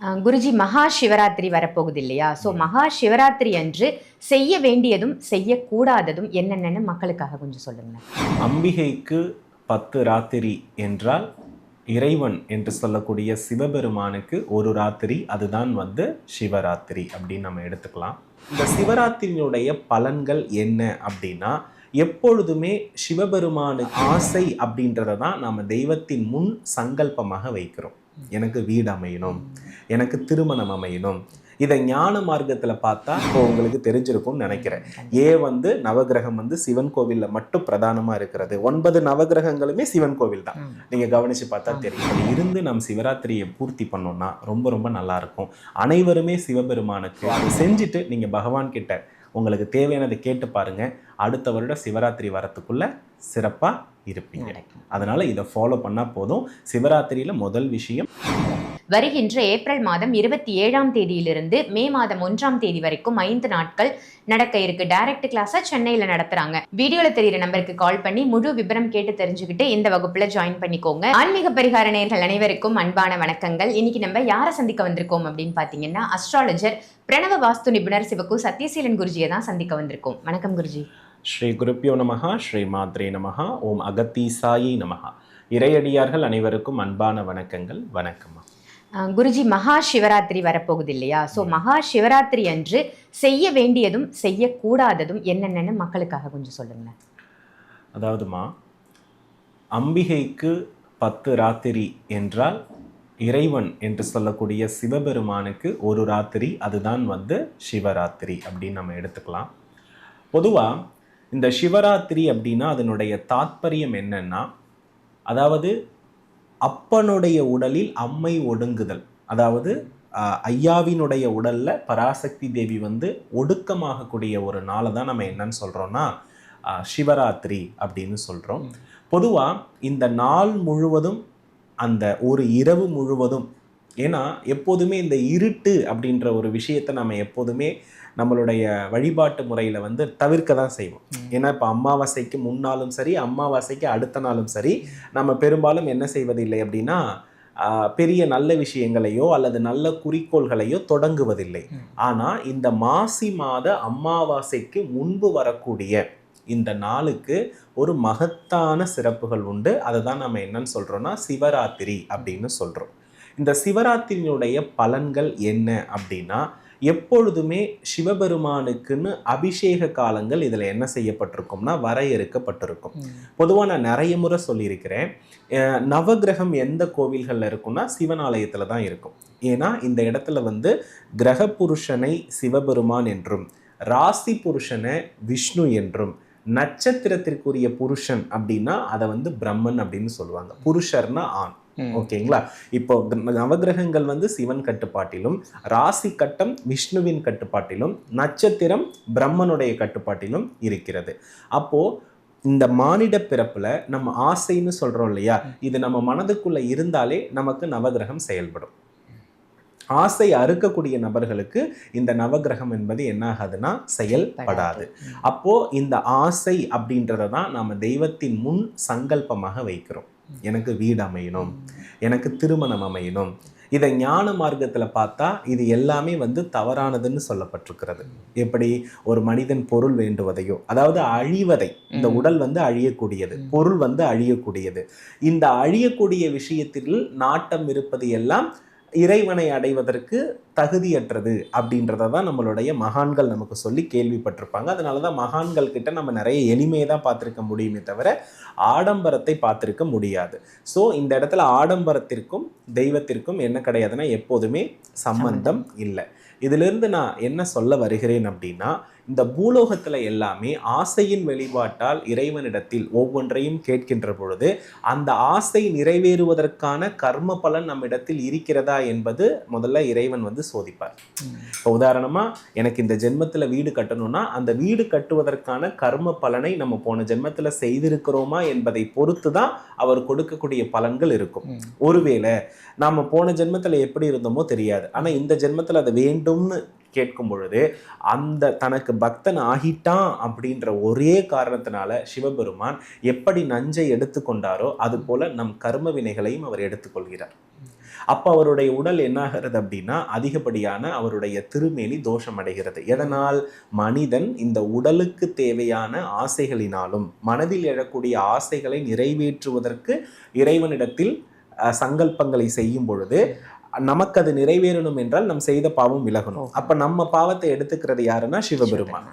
குருஜி மகா சிவராத்திரி வரப்போகுது இல்லையா ஸோ மகா சிவராத்திரி அன்று செய்ய வேண்டியதும் செய்யக்கூடாததும் என்னென்னு மக்களுக்காக கொஞ்சம் சொல்லுங்க அம்பிகைக்கு பத்து ராத்திரி என்றால் இறைவன் என்று சொல்லக்கூடிய சிவபெருமானுக்கு ஒரு ராத்திரி அதுதான் வந்து சிவராத்திரி அப்படின்னு நம்ம எடுத்துக்கலாம். இந்த சிவராத்திரியினுடைய பலன்கள் என்ன அப்படின்னா எப்பொழுதுமே சிவபெருமானுக்கு ஆசை அப்படின்றத தான் நாம் தெய்வத்தின் முன் சங்கல்பமாக வைக்கிறோம். எனக்கு வீடு அமையணும். எனக்கு திருமணம் அமையணும். இதை ஞான மார்க்கத்தில் பார்த்தா இப்போ உங்களுக்கு தெரிஞ்சிருக்கும்னு நினைக்கிறேன். ஏ வந்து நவகிரகம் வந்து சிவன் கோவிலில் மட்டும் பிரதானமாக இருக்கிறது. ஒன்பது நவகிரகங்களுமே சிவன் கோவில் தான். நீங்கள் கவனித்து பார்த்தா தெரியும். அப்படி இருந்து நம் சிவராத்திரியை பூர்த்தி பண்ணோம்னா ரொம்ப ரொம்ப நல்லா இருக்கும். அனைவருமே சிவபெருமானுக்கு அதை செஞ்சுட்டு நீங்கள் பகவான் கிட்ட உங்களுக்கு தேவையானதை கேட்டு பாருங்க. அடுத்த வருடம் சிவராத்திரி வரத்துக்குள்ள சிறப்பாக இருப்பீங்க. அதனால இதை ஃபாலோ பண்ணால் போதும். சிவராத்திரியில் முதல் விஷயம் வருகின்ற ஏப்ரல் மாதம் இருபத்தி ஏழாம் தேதியிலிருந்து மே மாதம் ஒன்றாம் தேதி வரைக்கும் ஐந்து நாட்கள் நடக்க இருக்கு. டைரக்ட் கிளாஸா சென்னையில நடத்துறாங்க. வீடியோல தெரியுற நம்பருக்கு கால் பண்ணி முழு விவரம் கேட்டு தெரிஞ்சுக்கிட்டு இந்த வகுப்புல ஜாயின் பண்ணிக்கோங்க. ஆன்மீக பரிகார நேயர்கள் அனைவருக்கும் அன்பான வணக்கங்கள். இன்னைக்கு நம்ம யாரை சந்திக்க வந்திருக்கோம் அப்படின்னு பாத்தீங்கன்னா அஸ்ட்ராலஜர் பிரணவ வாஸ்து நிபுணர் சிவகு சத்யசீலன் குருஜியை தான் சந்திக்க வந்திருக்கோம். வணக்கம் குருஜி. ஸ்ரீ குருப்பியோ நமஹா ஸ்ரீ மாத்ரே நமஹா ஓம் அகத்தீசாயி நமஹா. இறையடியார்கள் அனைவருக்கும் அன்பான வணக்கங்கள் வணக்கம்மா குருஜி மகா சிவராத்திரி வரப்போகுது இல்லையா ஸோ மகா சிவராத்திரி அன்று செய்ய வேண்டியதும் செய்யக்கூடாததும் என்னென்னு மக்களுக்காக கொஞ்சம் சொல்லுங்க அதாவதுமா அம்பிகைக்கு பத்து ராத்திரி என்றால் இறைவன் என்று சொல்லக்கூடிய சிவபெருமானுக்கு ஒரு ராத்திரி அதுதான் வந்து சிவராத்திரி அப்படின்னு நம்ம எடுத்துக்கலாம். பொதுவாக இந்த சிவராத்திரி அப்படின்னா அதனுடைய தாத்பரியம் என்னன்னா அதாவது அப்பனுடைய உடலில் அம்மை ஒடுங்குதல். அதாவது ஐயாவினுடைய உடல்ல பராசக்தி தேவி வந்து ஒடுக்கமாகக்கூடிய ஒரு நாளை தான் நம்ம என்னன்னு ஆஹ், சிவராத்திரி அப்படின்னு சொல்றோம். பொதுவா இந்த நாள் முழுவதும் அந்த ஒரு இரவு முழுவதும் ஏன்னா எப்போதுமே இந்த இருட்டு அப்படின்ற ஒரு விஷயத்தை நம்ம எப்போதுமே நம்மளுடைய வழிபாட்டு முறையில் வந்து தவிர்க்க தான் செய்வோம். ஏன்னா இப்போ அமாவாசைக்கு முன்னாலும் சரி அமாவாசைக்கு அடுத்த நாளும் சரி நம்ம பெரும்பாலும் என்ன செய்வதில்லை அப்படின்னா பெரிய நல்ல விஷயங்களையோ அல்லது நல்ல குறிக்கோள்களையோ தொடங்குவதில்லை. ஆனால் இந்த மாசி மாத அமாவாசைக்கு முன்பு வரக்கூடிய இந்த நாளுக்கு ஒரு மகத்தான சிறப்புகள் உண்டு. அதை தான் நம்ம என்னன்னு சொல்றோம்னா சிவராத்திரி அப்படின்னு சொல்றோம். இந்த சிவராத்திரியினுடைய பலன்கள் என்ன அப்படின்னா எப்பொழுதுமே சிவபெருமானுக்குன்னு அபிஷேக காலங்கள் இதில் என்ன செய்யப்பட்டிருக்கும்னா வரையறுக்கப்பட்டிருக்கும். பொதுவாக நான் நிறைய முறை சொல்லியிருக்கிறேன். அஹ் நவக்கிரகம் எந்த கோவில்களில் இருக்கும்னா சிவன் ஆலயத்தில் தான் இருக்கும். ஏன்னா இந்த இடத்துல வந்து கிரக புருஷனை சிவபெருமான் என்றும் ராசி புருஷனை விஷ்ணு என்றும் நட்சத்திரத்திற்குரிய புருஷன் அப்படின்னா அதை வந்து பிரம்மன் அப்படின்னு சொல்லுவாங்க. புருஷர்னா ஆண். ஓகேங்களா? இப்போ கிர- நவக்கிரகங்கள் வந்து சிவன் கட்டுப்பாட்டிலும் ராசி கட்டம் விஷ்ணுவின் கட்டுப்பாட்டிலும் நட்சத்திரம் பிரம்மனுடைய கட்டுப்பாட்டிலும் இருக்கிறது. அப்போ இந்த மானிட பிறப்புல நம்ம ஆசைன்னு சொல்றோம் இல்லையா? இது நம்ம மனதுக்குள்ள இருந்தாலே நமக்கு நவக்கிரகம் செயல்படும். ஆசை அறுக்கக்கூடிய நபர்களுக்கு இந்த நவக்கிரகம் என்பது என்ன ஆகாதுன்னா செயல்படாது. அப்போ இந்த ஆசை அப்படின்றத தான் நாம தெய்வத்தின் முன் சங்கல்பமாக வைக்கிறோம். எனக்கு வீடு அமையணும். எனக்கு திருமணம் அமையணும். இதை ஞான மார்க்கத்துல பார்த்தா இது எல்லாமே வந்து தவறானதுன்னு சொல்லப்பட்டிருக்கிறது. எப்படி? ஒரு மனிதன் பொருள் வேண்டுவதையோ அதாவது அழிவதை. இந்த. உடல் வந்து அழியக்கூடியது. பொருள் வந்து அழியக்கூடியது. இந்த அழியக்கூடிய விஷயத்தில் நாட்டம் இருப்பது எல்லாம் இறைவனை அடைவதற்கு தகுதியற்றது அப்படின்றத தான் நம்மளுடைய மகான்கள் நமக்கு சொல்லி கேள்விப்பட்டிருப்பாங்க. அதனால தான் மகான்கள் கிட்ட நம்ம நிறைய எளிமையை தான் பார்த்துருக்க முடியுமே தவிர ஆடம்பரத்தை பார்த்துருக்க முடியாது. ஸோ இந்த இடத்துல ஆடம்பரத்திற்கும் தெய்வத்திற்கும் என்ன கிடையாதுன்னா எப்போதுமே சம்பந்தம். இல்லை. இதிலிருந்து நான் என்ன சொல்ல வருகிறேன் அப்படின்னா இந்த பூலோகத்துல எல்லாமே ஆசையின் வெளிப்பாட்டால் இறைவனிடத்தில் ஒவ்வொன்றையும் கேட்கின்ற பொழுது அந்த ஆசை நிறைவேறுவதற்கான கர்ம பலன் நம்மிடத்தில் இருக்கிறதா என்பது முதல்ல இறைவன் வந்து சோதிப்பார். இப்போ உதாரணமா எனக்கு இந்த ஜென்மத்துல வீடு கட்டணும்னா அந்த வீடு கட்டுவதற்கான கர்ம பலனை நம்ம போன ஜென்மத்துல செய்திருக்கிறோமா என்பதை பொறுத்து தான் அவர் கொடுக்கக்கூடிய பலன்கள் இருக்கும். ஒருவேளை நாம போன ஜென்மத்துல எப்படி இருந்தோமோ தெரியாது. ஆனா இந்த ஜென்மத்துல அது வேண்டும்னு கேட்கும் பொழுது அந்த தனக்கு பக்தன் ஆகிட்டான் அப்படின்ற ஒரே காரணத்தினால சிவபெருமான் எப்படி நஞ்சை எடுத்துக்கொண்டாரோ அது போல நம் கர்ம வினைகளையும் அவர் எடுத்துக்கொள்கிறார் அப்போ அவருடைய உடல் என்னாகிறது அப்படின்னா அதிகப்படியான அவருடைய திருமேனி தோஷம் அடைகிறது எதனால்? மனிதன் இந்த உடலுக்கு தேவையான ஆசைகளினாலும் மனதில் எழக்கூடிய ஆசைகளை நிறைவேற்றுவதற்கு இறைவனிடத்தில் சங்கல்பங்களை செய்யும் பொழுது நமக்கு அது நிறைவேறணும் என்றால் நம் செய்த பாவம் விலகணும். அப்ப நம்ம பாவத்தை எடுத்துக்கிறது யாருன்னா சிவபெருமான்.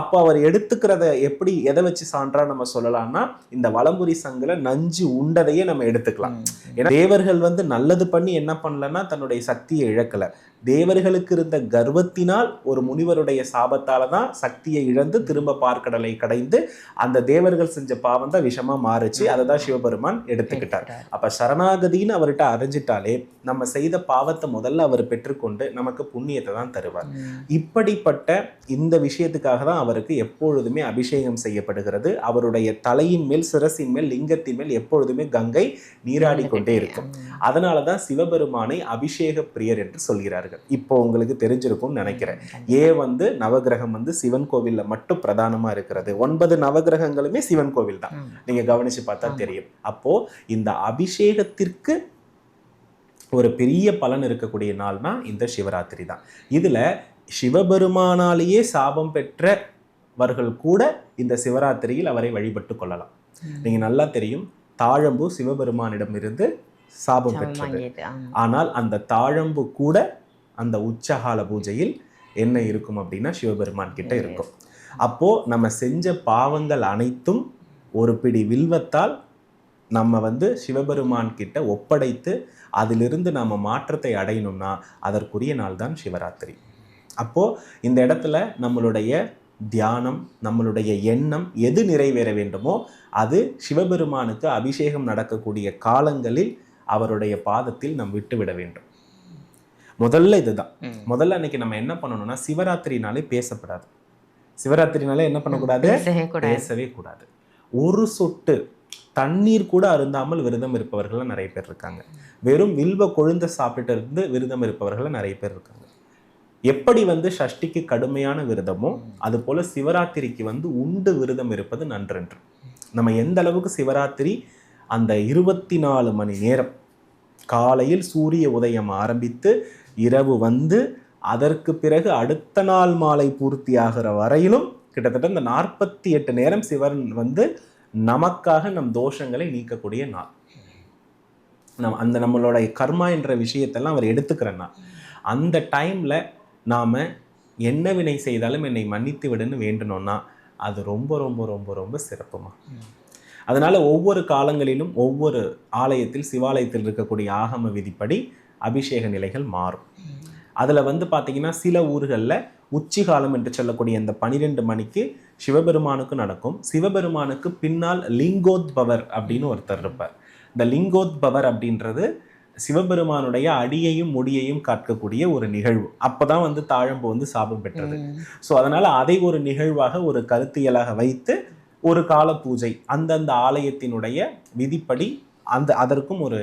அப்போ அவர் எடுத்துக்கிறத எப்படி எதை வச்சு சான்றா நம்ம சொல்லலாம்னா இந்த வலம்புரி சங்குல நஞ்சு உண்டதையே நம்ம எடுத்துக்கலாம். ஏன்னா தேவர்கள் வந்து நல்லது பண்ணி என்ன பண்ணலன்னா தன்னுடைய சக்தியை இழக்கல தேவர்களுக்கு இருந்த கர்வத்தினால் ஒரு முனிவருடைய சாபத்தால தான் சக்தியை இழந்து திரும்ப பார்க்கடலை கடைந்து அந்த தேவர்கள் செஞ்ச பாவம் தான் விஷமா மாறுச்சு. அதை தான் சிவபெருமான் எடுத்துக்கிட்டார். அப்ப சரணாகதின்னு அவர்கிட்ட அறிஞ்சிட்டாலே நம்ம செய்த பாவத்தை முதல்ல அவர் பெற்றுக்கொண்டு நமக்கு புண்ணியத்தை தான் தருவார். இப்படிப்பட்ட இந்த விஷயத்துக்காக தான் அவருக்கு எப்பொழுதுமே அபிஷேகம் செய்யப்படுகிறது. அவருடைய தலையின் மேல் சிரசின் மேல் லிங்கத்தின் மேல் எப்பொழுதுமே கங்கை நீராடி கொண்டே இருக்கும். ம். அதனால தான் சிவபெருமானை அபிஷேக பிரியர் என்று சொல்கிறார்கள். இப்போ உங்களுக்கு தெரிஞ்சிருக்கும்னு நினைக்கிறேன். ஏன் வந்து நவகிரகம் வந்து சிவன் கோவில்ல மட்டும் பிரதானமா இருக்கிறது. ஒன்பது நவகிரகங்களுமே சிவன் கோவில் தான். ம். நீங்க கவனிச்சு பார்த்தா. தெரியும். அப்போ இந்த அபிஷேகத்திற்கு ஒரு பெரிய பலன் இருக்கக்கூடிய நாள்னா இந்த சிவராத்திரி தான். இதுல சிவபெருமானாலேயே சாபம் பெற்றவர்கள் கூட இந்த சிவராத்திரியில் அவரை வழிபட்டு கொள்ளலாம். ம். நீங்க நல்லா தெரியும். தாழம்பு சிவபெருமானிடமிருந்து சாபம் சாபம் பெற்றது. ஆனால் அந்த தாழம்பு கூட அந்த உச்சகால பூஜையில் என்ன இருக்கும் அப்படின்னா சிவபெருமான் கிட்ட இருக்கும். அப்போ நம்ம செஞ்ச பாவங்கள் அனைத்தும் ஒரு பிடி வில்வத்தால் நம்ம வந்து சிவபெருமான் கிட்ட ஒப்படைத்து அதிலிருந்து நாம மாற்றத்தை அடையணும்னா அதற்குரிய நாள் தான் சிவராத்திரி. அப்போ இந்த இடத்துல நம்மளுடைய தியானம் நம்மளுடைய எண்ணம் எது நிறைவேற வேண்டுமோ அது சிவபெருமானுக்கு அபிஷேகம் நடக்கக்கூடிய காலங்களில் அவருடைய பாதத்தில் நாம் விட்டுவிட வேண்டும். முதல்ல இதுதான். முதல்ல அன்னைக்கு நம்ம என்ன பண்ணணும்னா சிவராத்திரினாலே பேசப்படாது. சிவராத்திரினாலே என்ன பண்ணக்கூடாது? பேசவே கூடாது. பேசவே கூடாது. ஒரு சொட்டு தண்ணீர் கூட அருந்தாமல் விரதம் இருப்பவர்கள் நிறைய பேர் இருக்காங்க. வெறும் வில்வ கொழுந்த சாப்பிட்டு இருந்து விரதம் இருப்பவர்கள் நிறைய பேர் இருக்காங்க. எப்படி வந்து சஷ்டிக்கு கடுமையான விரதமோ அது போல சிவராத்திரிக்கு வந்து உண்டு விரதம் இருப்பது நன்றென்று. நம்ம எந்த அளவுக்கு சிவராத்திரி அந்த இருபத்தி நாலு மணி நேரம் காலையில் சூரிய உதயம் ஆரம்பித்து இரவு வந்து அதற்கு பிறகு அடுத்த நாள் மாலை பூர்த்தி ஆகிற வரையிலும் கிட்டத்தட்ட இந்த நாற்பத்தி எட்டு நேரம் சிவன் வந்து நமக்காக நம் தோஷங்களை நீக்கக்கூடிய நாள். நம் அந்த நம்மளோட கர்மா என்ற விஷயத்தெல்லாம் அவர் எடுத்துக்கிற நாள். அந்த டைம்ல நாம என்ன வினை செய்தாலும் என்னை மன்னித்து விடுன்னு வேண்டணும்னா அது ரொம்ப ரொம்ப ரொம்ப ரொம்ப சிறப்புமா. அதனால் அதனால ஒவ்வொரு காலங்களிலும் ஒவ்வொரு ஆலயத்தில் சிவாலயத்தில் இருக்கக்கூடிய ஆகம விதிப்படி அபிஷேக நிலைகள் மாறும். அதுல வந்து பாத்தீங்கன்னா சில ஊர்களில் உச்சிகாலம் என்று சொல்லக்கூடிய இந்த பனிரெண்டு மணிக்கு சிவபெருமானுக்கு நடக்கும் சிவபெருமானுக்கு பின்னால் லிங்கோத்பவர் அப்படின்னு ஒருத்தர் இருப்பார் இந்த லிங்கோத்பவர் அப்படின்றது சிவபெருமானுடைய அடியையும் முடியையும் காக்கக்கூடிய ஒரு நிகழ்வு அப்பதான் வந்து தாழம்பு வந்து சாபம் பெற்றது. ஸோ அதனால அதை ஒரு நிகழ்வாக ஒரு கருத்தியலாக வைத்து ஒரு கால பூஜை அந்தந்த ஆலயத்தினுடைய விதிப்படி அந்த அதற்கும் ஒரு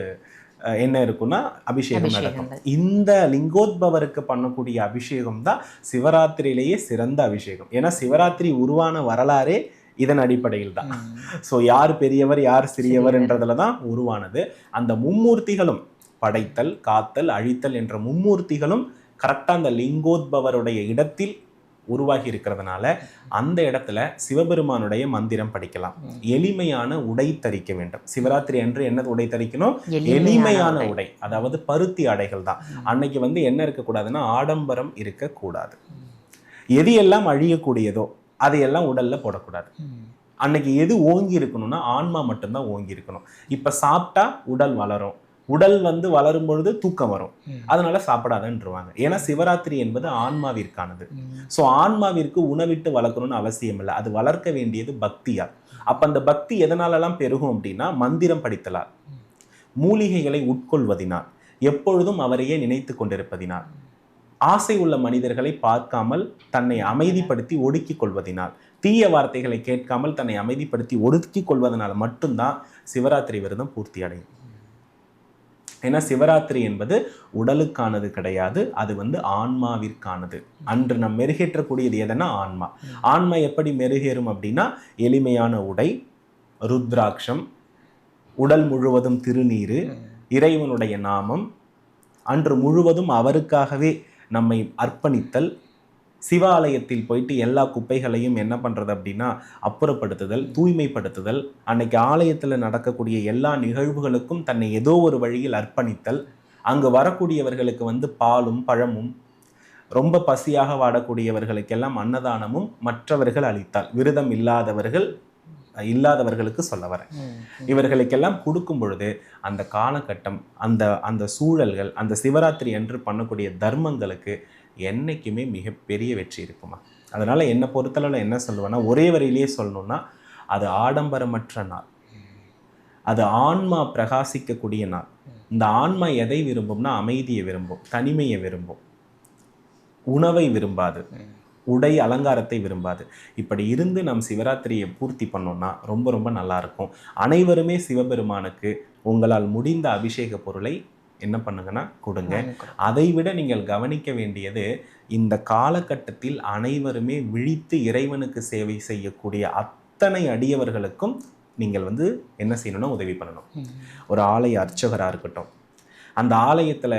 என்ன இருக்குன்னா அபிஷேகம் நடக்கும். இந்த லிங்கோத்பவருக்கு பண்ணக்கூடிய அபிஷேகம் தான் சிவராத்திரியிலேயே சிறந்த அபிஷேகம் ஏன்னா சிவராத்திரி உருவான வரலாறே இதன் அடிப்படையில் தான். ஸோ யார் பெரியவர் யார் சிறியவர். சிறியவர்ன்றதுல தான் உருவானது அந்த மும்மூர்த்திகளும் படைத்தல் காத்தல் அழித்தல் என்ற மும்மூர்த்திகளும் கரெக்டாக அந்த லிங்கோத்பவருடைய இடத்தில் உருவாகி இருக்கிறதுனால அந்த இடத்துல சிவபெருமானுடைய மந்திரம் படிக்கலாம். எளிமையான உடை தரிக்க வேண்டும். சிவராத்திரி அன்று என்ன உடை தரிக்கணும்? எளிமையான உடை. அதாவது பருத்தி ஆடைகள் தான். அன்னைக்கு வந்து என்ன இருக்கக்கூடாதுன்னா ஆடம்பரம் இருக்கக்கூடாது. எது எல்லாம் அழியக்கூடியதோ அதையெல்லாம் உடல்ல போடக்கூடாது. அன்னைக்கு எது ஓங்கி இருக்கணும்னா ஆன்மா மட்டும்தான் ஓங்கி இருக்கணும். இப்ப சாப்பிட்டா உடல் வளரும். உடல் வந்து வளரும் பொழுது தூக்கம் வரும். அதனால சாப்பிடாதன்றுவாங்க. ஏன்னா சிவராத்திரி என்பது ஆன்மாவிற்கானது. ஸோ ஆன்மாவிற்கு உணவிட்டு வளர்க்கணும்னு அவசியம் இல்லை. அது வளர்க்க வேண்டியது பக்தியால் அப்ப அந்த பக்தி எதனாலலாம் பெருகும் அப்படின்னா மந்திரம் படித்தலால். மூலிகைகளை உட்கொள்வதினால். எப்பொழுதும் அவரையே நினைத்து கொண்டிருப்பதினால். ஆசை உள்ள மனிதர்களை பார்க்காமல் தன்னை அமைதிப்படுத்தி ஒடுக்கிக் கொள்வதினால். தீய வார்த்தைகளை கேட்காமல் தன்னை அமைதிப்படுத்தி ஒடுக்கிக் கொள்வதனால் மட்டும்தான் சிவராத்திரி விரதம் பூர்த்தி அடையும் ஏன்னா சிவராத்திரி என்பது உடலுக்கானது கிடையாது அது வந்து ஆன்மாவிற்கானது. அன்று நம் மெருகேற்றக்கூடியது எதனா ஆன்மா. ஆன்மா எப்படி மெருகேறும் அப்படின்னா எளிமையான உடை ருத்ராட்சம் உடல் முழுவதும் திருநீர் இறைவனுடைய நாமம் அன்று முழுவதும் அவருக்காகவே நம்மை அர்ப்பணித்தல் சிவாலயத்தில் போயிட்டு எல்லா குப்பைகளையும் என்ன பண்ணுறது அப்படின்னா அப்புறப்படுத்துதல் தூய்மைப்படுத்துதல் அன்னைக்கு ஆலயத்தில் நடக்கக்கூடிய எல்லா நிகழ்வுகளுக்கும் தன்னை ஏதோ ஒரு வழியில் அர்ப்பணித்தல் அங்கு வரக்கூடியவர்களுக்கு வந்து பாலும் பழமும் ரொம்ப பசியாக வாடக்கூடியவர்களுக்கெல்லாம் அன்னதானமும் மற்றவர்கள் அளித்தால் விரதம் இல்லாதவர்கள் இல்லாதவர்களுக்கு சொல்ல வரேன். இவர்களுக்கெல்லாம் கொடுக்கும் பொழுது அந்த காலகட்டம் அந்த அந்த சூழல்கள் அந்த சிவராத்திரி அன்று பண்ணக்கூடிய தர்மங்களுக்கு என்றைக்குமே மிகப்பெரிய வெற்றி இருக்குமா? அதனால் என்னை பொறுத்தளவில் என்ன சொல்லுவேன்னா ஒரே வரையிலேயே சொல்லணும்னா அது ஆடம்பரமற்ற நாள். அது ஆன்மா பிரகாசிக்கக்கூடிய நாள். இந்த ஆன்மா எதை விரும்பும்னா அமைதியை விரும்பும் தனிமையை விரும்பும். உணவை விரும்பாது. உடை அலங்காரத்தை விரும்பாது. இப்படி இருந்து நம் சிவராத்திரியை பூர்த்தி பண்ணோம்னா ரொம்ப ரொம்ப நல்லா இருக்கும். அனைவருமே சிவபெருமானுக்கு உங்களால் முடிந்த அபிஷேக பொருளை என்ன பண்ணுங்கன்னா கொடுங்க. அதை விட நீங்கள் கவனிக்க வேண்டியது இந்த காலகட்டத்தில் அனைவருமே விழித்து இறைவனுக்கு சேவை செய்யக்கூடிய அத்தனை அடியவர்களுக்கும் நீங்கள் வந்து என்ன செய்யணும்னா உதவி பண்ணணும். ஒரு ஆலய அர்ச்சகராக இருக்கட்டும். அந்த ஆலயத்தில்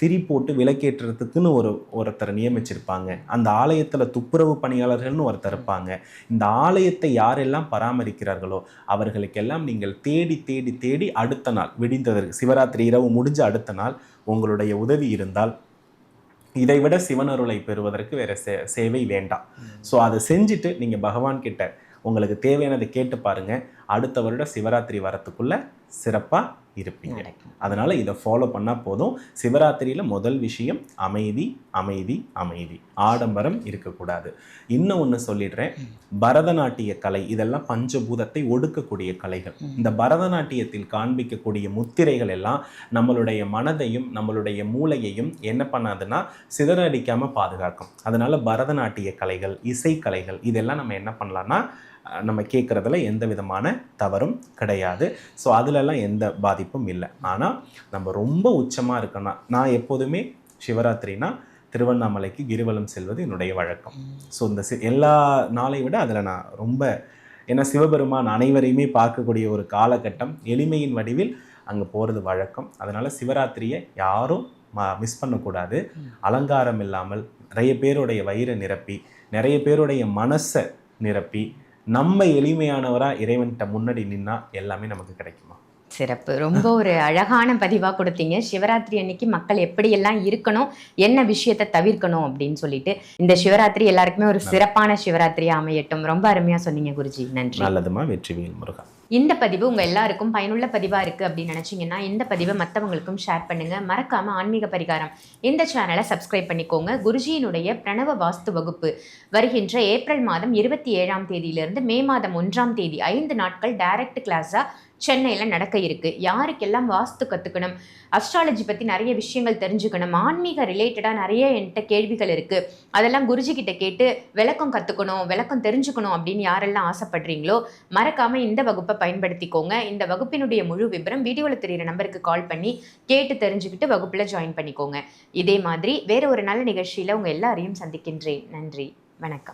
திரி போட்டு விளக்கேற்றுறதுக்குன்னு ஒரு ஒருத்தரை நியமிச்சிருப்பாங்க. அந்த ஆலயத்தில் துப்புரவு பணியாளர்கள்னு ஒருத்தர் இருப்பாங்க. இந்த ஆலயத்தை யாரெல்லாம் பராமரிக்கிறார்களோ அவர்களுக்கெல்லாம் நீங்கள் தேடி தேடி தேடி அடுத்த நாள் விடிந்ததற்கு சிவராத்திரி இரவு முடிஞ்ச அடுத்த நாள் உங்களுடைய உதவி இருந்தால் இதை விட சிவனருளை பெறுவதற்கு வேற சே சேவை வேண்டாம். ஸோ அதை செஞ்சுட்டு நீங்கள் பகவான் கிட்ட உங்களுக்கு தேவையானதை கேட்டு பாருங்க. அடுத்த வருடம் சிவராத்திரி வரத்துக்குள்ள சிறப்பாக இருப்பீங்க. அதனால இதை ஃபாலோ பண்ணால் போதும். சிவராத்திரியில் முதல் விஷயம் அமைதி அமைதி அமைதி. ஆடம்பரம் இருக்கக்கூடாது. இன்னும் ஒன்று சொல்லிடுறேன். பரதநாட்டிய கலை இதெல்லாம் பஞ்சபூதத்தை ஒடுக்கக்கூடிய கலைகள். இந்த பரதநாட்டியத்தில் காண்பிக்கக்கூடிய முத்திரைகள் எல்லாம் நம்மளுடைய மனதையும் நம்மளுடைய மூளையையும் என்ன பண்ணாதுன்னா சிதறடிக்காம பாதுகாக்கும். அதனால பரதநாட்டிய கலைகள் இசைக்கலைகள் இதெல்லாம் நம்ம என்ன பண்ணலாம்னா அஹ், நம்ம கேட்குறதுல எந்த விதமான தவறும் கிடையாது. ஸோ அதுலலாம் எந்த பாதிப்பும் இல்லை. ஆனால் நம்ம ரொம்ப உச்சமாக இருக்கணும் நான் எப்போதுமே சிவராத்திரினா திருவண்ணாமலைக்கு கிரிவலம் செல்வது என்னுடைய வழக்கம். ஸோ இந்த சி எல்லா நாளை விட அதில் நான் ரொம்ப ஏன்னா சிவபெருமான் அனைவரையுமே பார்க்கக்கூடிய ஒரு காலகட்டம் எளிமையின் வடிவில் அங்கே போகிறது வழக்கம். அதனால் சிவராத்திரியை யாரும் மிஸ் பண்ணக்கூடாது. அலங்காரம் இல்லாமல் நிறைய பேருடைய வயிறை நிரப்பி நிறைய பேருடைய மனசை நிரப்பி நம்ம எளிமையானவராக இறைவன்கிட்ட முன்னாடி நின்னா எல்லாமே நமக்கு கிடைக்குமா? சிறப்பு. ரொம்ப ஒரு அழகான பதிவா கொடுத்தீங்க. சிவராத்திரி அன்னைக்கு மக்கள் எப்படியெல்லாம் இருக்கணும் என்ன விஷயத்தை தவிர்க்கணும் அப்படின்னு சொல்லிட்டு இந்த சிவராத்திரி எல்லாருக்குமே ஒரு சிறப்பான சிவராத்திரியா அமையட்டும். ரொம்ப அருமையா சொன்னீங்க குருஜி. நன்றி. நல்லதுமா வெற்றிவேல் முருகா. இந்த பதிவு உங்கள் எல்லாருக்கும் பயனுள்ள பதிவாக இருக்குது அப்படின்னு நினச்சிங்கன்னா இந்த பதிவை மற்றவங்களுக்கும் ஷேர் பண்ணுங்கள் மறக்காமல் ஆன்மீக பரிகாரம். இந்த சேனலை சப்ஸ்கிரைப் பண்ணிக்கோங்க. குருஜியினுடைய பிரணவ வாஸ்து வகுப்பு வருகின்ற ஏப்ரல் மாதம் இருபத்தி ஏழாம் தேதியிலிருந்து மே மாதம் ஒன்றாம் தேதி ஐந்து நாட்கள் டைரக்ட் கிளாஸாக சென்னையில் நடக்க இருக்கு. யாருக்கெல்லாம் வாஸ்து கற்றுக்கணும் அஸ்ட்ராலஜி பற்றி நிறைய விஷயங்கள் தெரிஞ்சுக்கணும். ஆன்மீக ரிலேட்டடாக நிறைய என்கிட்ட கேள்விகள் இருக்குது அதெல்லாம் குருஜி கிட்ட கேட்டு விளக்கம் கற்றுக்கணும் விளக்கம் தெரிஞ்சுக்கணும் அப்படின்னு யாரெல்லாம் ஆசைப்படுறீங்களோ மறக்காமல் இந்த வகுப்பை பயன்படுத்திக்கோங்க. இந்த வகுப்பினுடைய முழு விபரம் வீடியோவில் தெரிகிற நம்பருக்கு கால் பண்ணி கேட்டு தெரிஞ்சுக்கிட்டு வகுப்பில் ஜாயின் பண்ணிக்கோங்க. இதே மாதிரி வேறு ஒரு நல்ல நிகழ்ச்சியில் உங்கள் எல்லாரையும் சந்திக்கின்றேன். நன்றி. வணக்கம்.